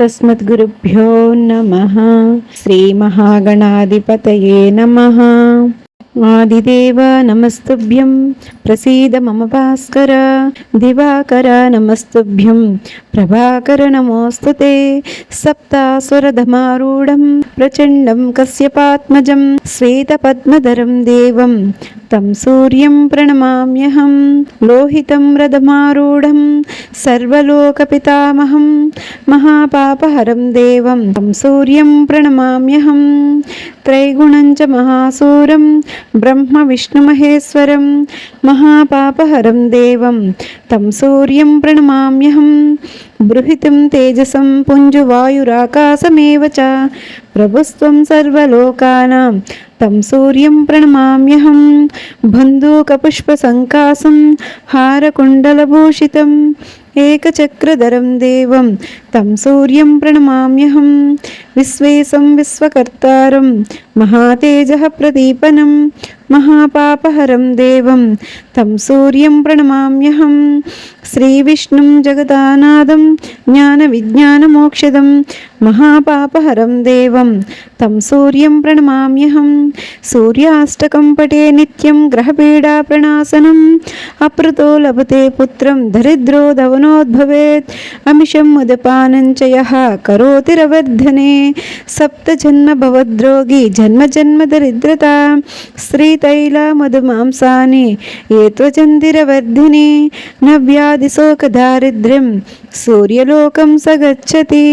तस्मद्गुरुभ्यो नमः। श्रीमहागणाधिपतये नमः। ఆదిదేవ నమస్తుభ్యం ప్రసీద మమ భాస్కర దివాకర నమస్తుభ్యం ప్రభాకర నమోస్తుతే సప్తాసురధమారూఢం ప్రచండం కశ్యపాత్మజం శ్వేతపద్మధరం దేవం తం సూర్యం ప్రణమామ్యహం లోహితం రథమారూఢం సర్వలోకపితామహం మహాపాపహరం దేవం తం సూర్యం ప్రణమామ్యహం త్రైగుణం చ మహాసూరం బ్రహ్మ విష్ణుమహేశ్వరం మహాపాపహరం దేవం తం సూర్యం ప్రణమామ్యహం బృహితం తేజసం పుంజువాయురాకాశమేవ చ ప్రభుస్త్వం సర్వలోకానాం తం సూర్యం ప్రణమామ్యహం బంధూకపుష్పసంకాసం హారకుండలభూషితం ఏకచక్రధరం దేవం తం సూర్యం ప్రణమామ్యహం విశ్వేశం విశ్వకర్తారం మహాతేజ ప్రదీపనం మహాపాపహరం దేవం తం సూర్యం ప్రణమామ్యహం శ్రీవిష్ణుం జగదానాదం జ్ఞానవిజ్ఞానమోక్షదం మహాపాపహరం దేవం తం సూర్యం ప్రణమామ్యహం సూర్యాష్టకం పటే నిత్యం గ్రహపీడా ప్రణాశనం అపృతో లభతే పుత్రం దరిద్రో ధవనోద్భవేత్ అమిషం ముదపానం చ యః కరోతి రవర్ధనే సప్తజన్మ భవద్రోగి జన్మ జన్మ దరిద్రత శ్రీతైల సూర్యలోకం సగచ్చతి.